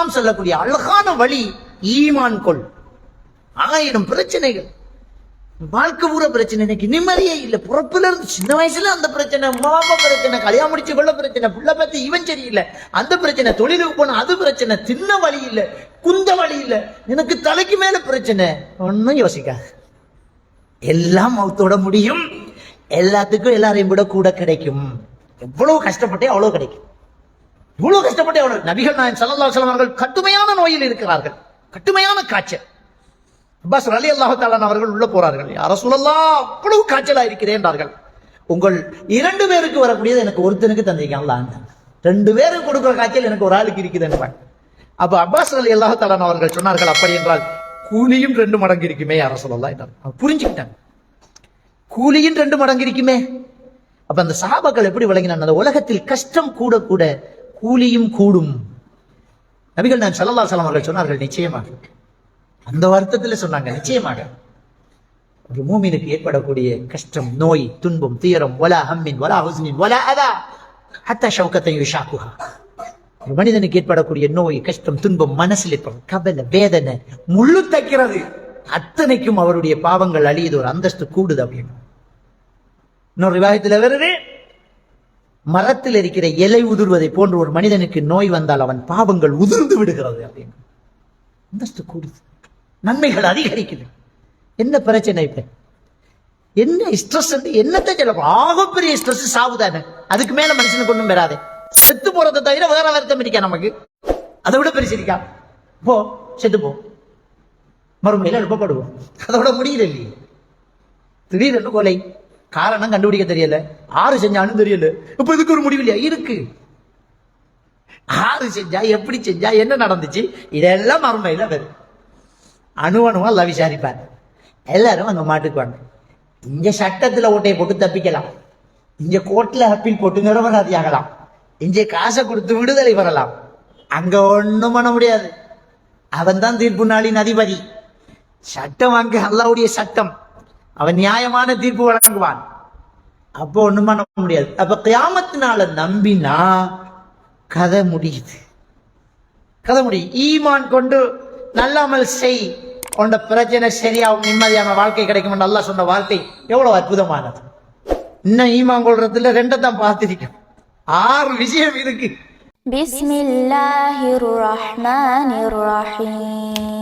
இஸ்லாம் சொல்லக்கூடிய அழகான வழி ஈமான் கொள். ஆயிரம் பிரச்சனைகள். வாழ்க்கை பூரா பிரச்சனை. எனக்கு நிம்மதியே இல்லை. பிறப்புல இருந்து சின்ன வயசுல அந்த பிரச்சனை அம்மா அப்பா பிரச்சனை கல்யாணம் முடிச்சு கொள்ள பிரச்சனை புள்ள பார்த்து இவன் சரியில்லை. அந்த பிரச்சனை தொழிலுக்கு போன அது பிரச்சனை தின்ன வழி இல்லை குந்த வழி இல்ல. எனக்கு தலைக்கு மேல பிரச்சனை. ஒன்னும் யோசிக்காது. எல்லாம் மௌத்தோட முடியும். எல்லாத்துக்கும் எல்லாரையும் விட கூட கிடைக்கும். எவ்வளவு கஷ்டப்பட்டே அவ்வளவு கிடைக்கும். இவ்வளவு கஷ்டப்பட்டு அவ்வளவு நபிகள் நாயன் சல்லல்லாஹு சலம் அவர்கள் கட்டுமையான நோயில் இருக்கிறார்கள். கட்டுமையான காய்ச்சல். அப்பாஸ் அலி அல்லாஹு தாலான் அவர்கள் உள்ள போறார்கள். அரசுலல்லா அவ்வளவு காய்ச்சலா இருக்கிறேன் என்றார்கள். உங்கள் இரண்டு பேருக்கு வரக்கூடியது எனக்கு ஒருத்தனுக்கு தந்திருக்கான். ரெண்டு பேருக்கு கொடுக்குற காய்ச்சல் எனக்கு ஒரு ஆளுக்கு இருக்குது என்றாங்க அப்ப அப்பாஸ் அலி அல்லாஹு தாலான் அவர்கள் சொன்னார்கள் அப்படி என்றால் கூலியும் ரெண்டு மடங்கு இருக்குமே அரசுலல்லா சொல்லலாம் என்றார். புரிஞ்சுக்கிட்டாங்க கூலியும் ரெண்டு மடங்கு இருக்குமே. அப்ப அந்த சஹாபாக்கள் எப்படி விளங்கினான் அந்த உலகத்தில் கஷ்டம் கூட கூட கூலியும் கூடும். நபிகள் நான் சல்லல்லா சலாம் அவர்கள் சொன்னார்கள் நிச்சயமாக. அந்த வருத்தத்துல சொன்னாங்க நிச்சயமாக. ஒரு மூமினுக்கு ஏற்படக்கூடிய கஷ்டம் நோய் துன்பம் துயரம் ஒலா ஹம்மின் ஒலா ஹுஸ்னின் ஒலா அதா ஹத்தா ஷௌகத்தை ஷாக்குஹா ஒரு மனிதனுக்கு ஏற்படக்கூடிய நோய் கஷ்டம் துன்பம் மனசில் ஏற்படும் கவலை வேதனை முள்ளு தைக்கிறது. அத்தனைக்கும் அவருடைய பாவங்கள் அழியுது ஒரு அந்தஸ்து கூடுது அப்படின்னு. இன்னொரு விவாகத்தில் வருது மரத்தில் இருக்கிற இலை உதிர்வதை போன்று ஒரு மனிதனுக்கு நோய் வந்தால் அவன் பாவங்கள் உதிர்ந்து விடுகிறது அப்படின்னு அந்தஸ்து கூடுது. நன்மைகள் அதிகரிக்குது. என்ன பிரச்சனை இப்ப? என்ன ஸ்ட்ரெஸ் என்னத்தை சொல்ல ஆகப்பெரிய ஸ்ட்ரெஸ் சாவுதானே அதுக்கு மேல மனுஷனுக்கு ஒண்ணும் வராது. செத்து போறதை தவிர வேற வருத்தம் இருக்கா நமக்கு? அதை விட பெருசு போ செத்து போ. மறுமையில எழுப்பப்படுவோம் அதோட முடியல இல்லையே. திடீரென்று கொலை. காரணம் கண்டுபிடிக்க தெரியல. ஆறு செஞ்சாலும் தெரியல. இப்ப இதுக்கு ஒரு முடிவு இல்லையா? இருக்கு. ஆறு செஞ்சா எப்படி செஞ்சா என்ன நடந்துச்சு? இதெல்லாம் மறுமையில வரும். அணு அணுவா எல்லாம் விசாரிப்பார். எல்லாரும் அங்க மாட்டுக்குவாங்க. இங்க சட்டத்துல ஓட்டையை போட்டு தப்பிக்கலாம். இங்க கோர்ட்ல அப்பீல் போட்டு நிரபராதி ஆகலாம். இங்கே காசை கொடுத்து விடுதலை பெறலாம். அங்க ஒண்ணும் பண்ண முடியாது. அவன் தான் தீர்ப்பு நாளின் அதிபதி. சட்டம் அங்க அல்லாவுடைய சட்டம். அவன் நியாயமான தீர்ப்பு வழங்குவான். அப்போ ஒண்ணுமா நம்ப முடியாது. அப்ப கியாமத்தினால நம்பினா கதை முடியுது. கதை முடியும் ஈமான் கொண்டு நல்லாமல் செய். உண்ட பிரச்சனை சரியாகும் நிம்மதியான வாழ்க்கை கிடைக்கும் நல்லா சொன்ன வார்த்தை எவ்வளவு அற்புதமானது. இன்னும் ஈமான் கொள்றதுல ரெண்டை தான் பார்த்திருக்கோம் ஆறு விஷயம் இருக்கு. பிஸ்மில்லாஹிர் ரஹ்மானிர் ரஹீம்.